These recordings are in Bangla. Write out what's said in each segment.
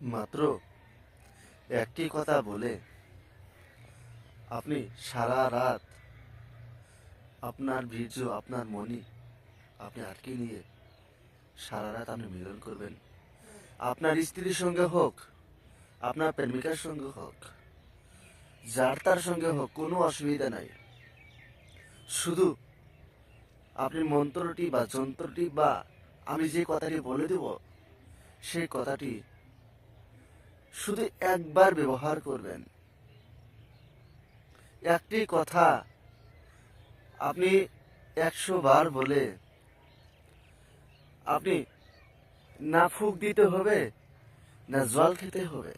মাত্র একটি কথা বলে, আপনি সারা রাত আপনার বীর্য আপনার মনি, আপনি আটকে নিয়ে সারা রাত আপনি মিলন করবেন। আপনার স্ত্রীর সঙ্গে হোক, আপনার প্রেমিকার সঙ্গে হোক, যার তার সঙ্গে হোক, কোনো অসুবিধা নাই। শুধু আপনি মন্ত্রটি বা যন্ত্রটি বা আমি যে কথাটি বলে দেব, সেই কথাটি শুধু একবার ব্যবহার করবেন। একটি কথা আপনি একশো বার বলে, আপনি না ফুক দিতে হবে, না জল খেতে হবে।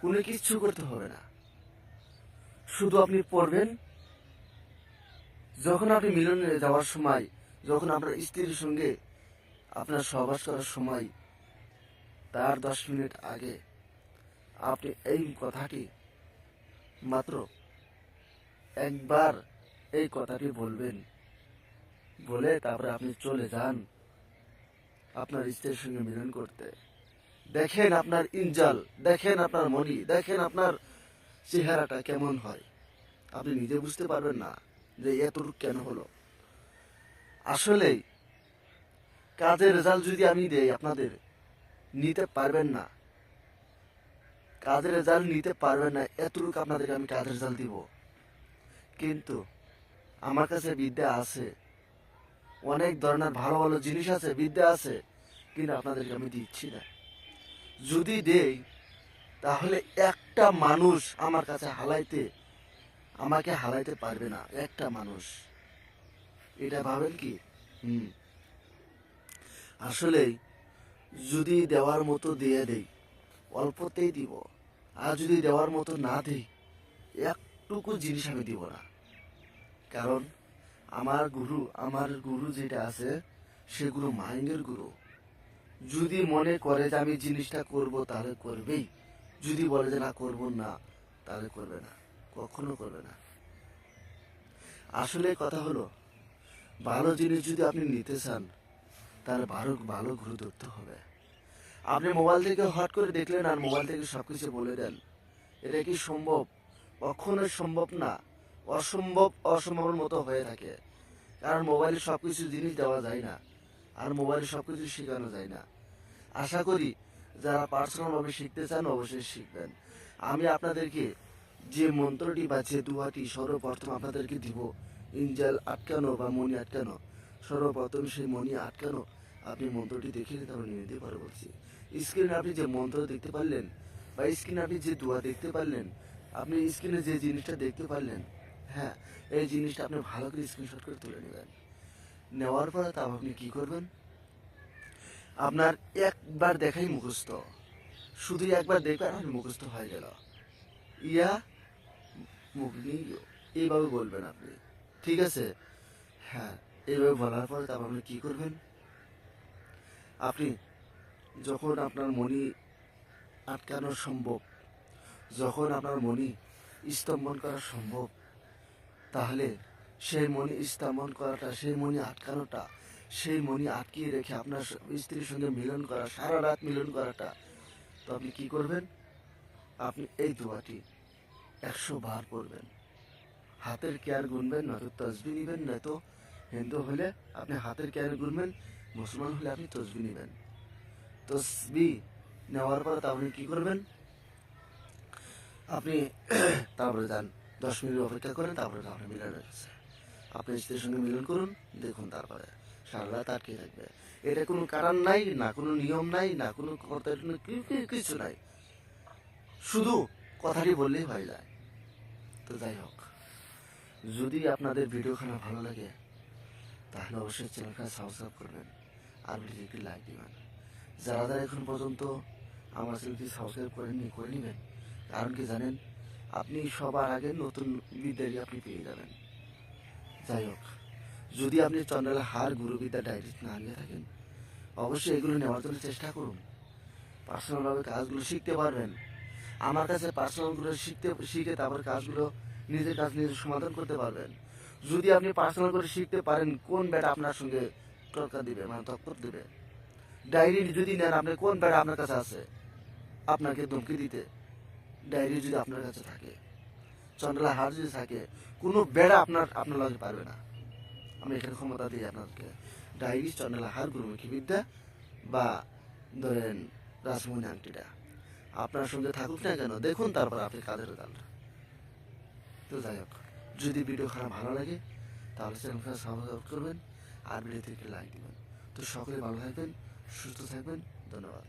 কোনো কিচ্ছু করতে হবে না। শুধু আপনি পড়বেন। যখন আপনি মিলনে যাওয়ার সময়, যখন আপনার স্ত্রীর সঙ্গে আপনার সহবাস করার সময় তার দশ মিনিট আগে আপনি এই কথাটি মাত্র একবার এই কথাটি বলবেন। বলে তারপরে আপনি চলে যান আপনার স্ত্রীর সঙ্গে মিলন করতে। দেখেন আপনার ইঞ্জাল দেখেন আপনার মনি দেখেন আপনার চেহারাটা কেমন হয়। আপনি নিজে বুঝতে পারবেন না যে এতটুকু কেন হলো। আসলেই কাজের রেজাল্ট যদি আমি দেই আপনাদের নিতে পারবেন না। কাজের রেজাল্ট নিতে পারবেন না, এতটুকু আপনাদেরকে আমি কাজের রেজাল্ট দিব। কিন্তু আমার কাছে বিদ্যা আছে। অনেক ধরনের ভালো ভালো জিনিস আছে, বিদ্যা আছে, কিন্তু আপনাদেরকে আমি দিচ্ছি না। যদি দেই, তাহলে একটা মানুষ আমার কাছে হালাইতে, আমাকে হালাইতে পারবে না, একটা মানুষ। এটা ভাবেন কি? হুম। আসলেই যদি দেওয়ার মতো দিয়ে দেই, অল্পতেই দিব। আর যদি দেওয়ার মতো না দিই, একটুকু জিনিস আমি দিব না। কারণ আমার গুরু আমার গুরু যেটা আছে সে গুরু গুরু। যদি মনে করে যে আমি জিনিসটা করব, তাহলে করবেই। যদি বলে যে না করব না, তাহলে করবে না। কখনো করবে না। আসলে কথা হলো, ভালো জিনিস যদি আপনি নিতে চান তাহলে ভালো ভালো গুরু ধরতে হবে। আপনি মোবাইল থেকে হট করে দেখলেন আর মোবাইল থেকে সব কিছু বলে দেন। এটা কি সম্ভব? কখনো সম্ভব না। অসম্ভব, অসম্ভবের মতো হয়ে থাকে। কারণ মোবাইলে সব কিছু জিনিস দেওয়া যায় না। আর মোবাইলে সব কিছু শেখানো যায় না। আশা করি যারা পার্সোনালভাবে শিখতে চান অবশ্যই শিখবেন। আমি আপনাদেরকে যে মন্ত্রটি বা যে দুয়াটি সর্বপ্রথম আপনাদেরকে দিব ইঞ্জাল আটকানো বা মনি আটকানো সর্বপ্রথম সেই মনি আটকানো। আপনি মন্ত্রটি দেখে নিয়ে নিতে পারো বলছি। স্ক্রিনে আপনি যে মন্ত্র দেখতে পারলেন, বা স্ক্রিনে আপনি যে দোয়া দেখতে পারলেন, আপনি স্ক্রিনে যে জিনিসটা দেখতে পারলেন হ্যাঁ এই জিনিসটা আপনি ভালো করে স্ক্রিনশট করে তুলে নেবেন। নেওয়ার পরে তা আপনি কি করবেন? আপনার একবার দেখাই মুখস্থ। শুধু একবার দেখবেন আপনি মুখস্থ হয়ে গেল। ইয়া মুগনি এইভাবে বলবেন আপনি। ঠিক আছে? হ্যাঁ। এইভাবে বলার পরে তারপর আপনি কী করবেন? আপনি যখন আপনার মনি আটকানো সম্ভব, যখন আপনার মনি স্তম্ভন করা সম্ভব, তাহলে সেই মনি স্তম্ভন করাটা, সেই মনি আটকানোটা, সেই মনি আটকিয়ে রেখে আপনার স্ত্রীর সঙ্গে মিলন করা, সারা রাত মিলন করাটা, তো আপনি কি করবেন? আপনি এই দোয়াটি একশো বার করবেন হাতের কেয়ার গুনবেন, নয়তো তসবি নেবেন, নয়তো হিন্দু হলে আপনি হাতের কেয়ার গুনবেন মুসলমান হলে আপনি তসবি নেবেন। তসবি নেওয়ার পর আপনি কি করবেন? আপনি তারপরে যান, দশ মিনিট অপেক্ষা করেন, তারপরে আপনি মিলন রেখেছে আপনি স্ত্রীর সঙ্গে মিলন করুন, দেখুন তারপরে। সারা রাত আটকে থাকবে। এটা কোনো কারণ নাই, না কোনো নিয়ম নাই, না কোনো কথা কি- কি- কিছু নাই। শুধু কথাটি বললেই হয়ে যায়। তো যাই হোক, যদি আপনাদের ভিডিওখানা ভালো লাগে তাহলে অবশ্যই চ্যানেলটা সাবস্ক্রাইব করবেন। আর ভিডিওটি লাইক দিবেন। যারা যারা এখন পর্যন্ত আমার চ্যানেলটি সাবস্ক্রাইব করেননি, করে নেবেন। কারণ কি জানেন? আপনি সবার আগে নতুন বিদ্যারি আপনি পেয়ে যাবেন। যাই হোক, যদি আপনি চন্দ্রাল হার গুরুবিদ্যা ডায়েরি না নিয়ে থাকেন, অবশ্যই এগুলো নেওয়ার জন্য চেষ্টা করুন। পার্সোনালভাবে কাজগুলো শিখতে পারবেন। আমার কাছে পার্সোনালগুলো শিখতে, শিখে তারপর কাজগুলো নিজের কাজ নিজে সমাধান করতে পারবেন। যদি আপনি পার্সোনাল করে শিখতে পারেন কোন ব্যাটা আপনার সঙ্গে তর্কা দিবে মানে তৎপর দিবে। ডায়েরি যদি নেন, আপনি কোন বেড়া আপনার কাছে আছে? আপনাকে ধমকি দিতে। ডায়েরি যদি আপনার কাছে থাকে চন্দ্রা হার যদি থাকে, কোনো বেড়া আপনার আপনার লগে পারবে না। আমি এখানে ক্ষমতা দিই আপনাকে ডায়েরি চন্দ্রা হার গুরুমুখী বিদ্যা বা ধরেন রাসমণি আংটিটা। আপনার সঙ্গে থাকুক না কেন, দেখুন তারপর আপনি কাদের দান তো যাই হোক। যদি ভিডিও খারাপ ভালো লাগে, তাহলে চ্যানেলটা সাবস্ক্রাইব করবেন আর ভিডিও থেকে লাইক দেবেন। তো সকলে ভালো থাকবেন, সুস্থ থাকবেন, ধন্যবাদ।